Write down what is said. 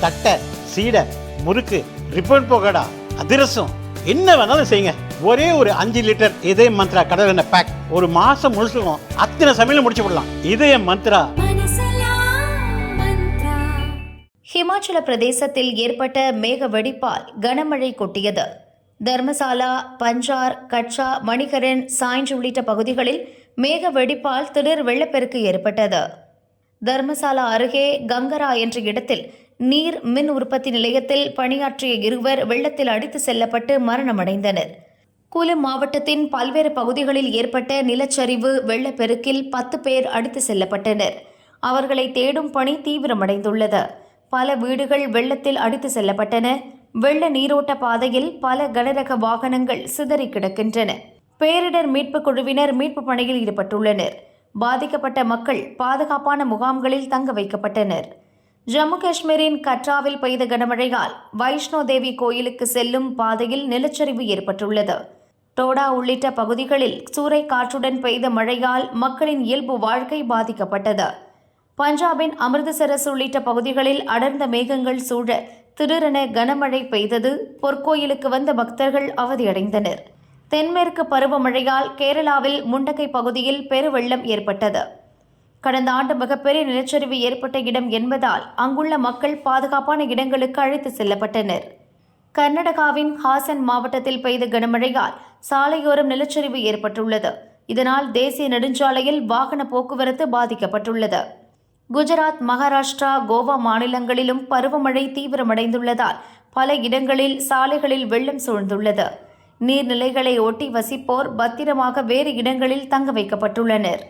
தட்டை சீடை முறுக்கு ரிப்பன் போகடா அதிரசம் என்ன வேணாலும் செய்யுங்க. ஒரே ஒரு அஞ்சு லிட்டர் இதய மந்த்ரா கடல் எண்ணெய் பேக் ஒரு மாசம் முழுசுக்கும் அத்தனை சமையலும் முடிச்சு விடலாம். இதய மந்த்ரா. ஹிமாச்சல பிரதேசத்தில் ஏற்பட்ட மேக வெடிப்பால் கனமழை கொட்டியது. தர்மசாலா பஞ்சார் கட்சா மணிகரன் சாய்ஞ்ச் உள்ளிட்ட பகுதிகளில் மேக வெடிப்பால் திடீர் வெள்ளப்பெருக்கு ஏற்பட்டது. தர்மசாலா அருகே கங்கரா என்ற இடத்தில் நீர் மின் உற்பத்தி நிலையத்தில் பணியாற்றிய இருவர் வெள்ளத்தில் அடித்து செல்லப்பட்டு மரணமடைந்தனர். குலு மாவட்டத்தின் பல்வேறு பகுதிகளில் ஏற்பட்ட நிலச்சரிவு வெள்ளப்பெருக்கில் பத்து பேர் அடித்து செல்லப்பட்டனர். அவர்களை தேடும் பணி தீவிரமடைந்துள்ளது. பல வீடுகள் வெள்ளத்தில் அடித்து செல்லப்பட்டன. வெள்ள நீரோட்ட பாதையில் பல கனரக வாகனங்கள் சிதறி கிடக்கின்றன. பேரிடர் மீட்புக் குழுவினர் மீட்பு பணியில் ஈடுபட்டுள்ளனர். பாதிக்கப்பட்ட மக்கள் பாதுகாப்பான முகாம்களில் தங்க வைக்கப்பட்டனர். ஜம்மு காஷ்மீரின் கட்ராவில் பெய்த கனமழையால் வைஷ்ணோ தேவி கோயிலுக்கு செல்லும் பாதையில் நிலச்சரிவு ஏற்பட்டுள்ளது. டோடா உள்ளிட்ட பகுதிகளில் சூறை காற்றுடன் பெய்த மழையால் மக்களின் இயல்பு வாழ்க்கை பாதிக்கப்பட்டது. பஞ்சாபின் அமிர்தசரஸ் உள்ளிட்ட பகுதிகளில் அடர்ந்த மேகங்கள் சூழ திடீரென கனமழை பெய்தது. பொற்கோயிலுக்கு வந்த பக்தர்கள் அவதியடைந்தனர். தென்மேற்கு பருவமழையால் கேரளாவில் முண்டக்கை பகுதியில் பெருவெள்ளம் ஏற்பட்டது. கடந்த ஆண்டு மிகப்பெரிய நிலச்சரிவு ஏற்பட்ட இடம் என்பதால் அங்குள்ள மக்கள் பாதுகாப்பான இடங்களுக்கு அழைத்து செல்லப்பட்டனர். கர்நாடகாவின் ஹாசன் மாவட்டத்தில் பெய்த கனமழையால் சாலையோரம் நிலச்சரிவு ஏற்பட்டுள்ளது. இதனால் தேசிய நெடுஞ்சாலையில் வாகன போக்குவரத்து பாதிக்கப்பட்டுள்ளது. குஜராத் மகாராஷ்டிரா கோவா மாநிலங்களிலும் பருவமழை தீவிரமடைந்துள்ளதால் பல இடங்களில் சாலைகளில் வெள்ளம் சூழ்ந்துள்ளது. நீர்நிலைகளை ஒட்டி வசிப்போர் பத்திரமாக வேறு இடங்களில் தங்க வைக்கப்பட்டுள்ளனர்.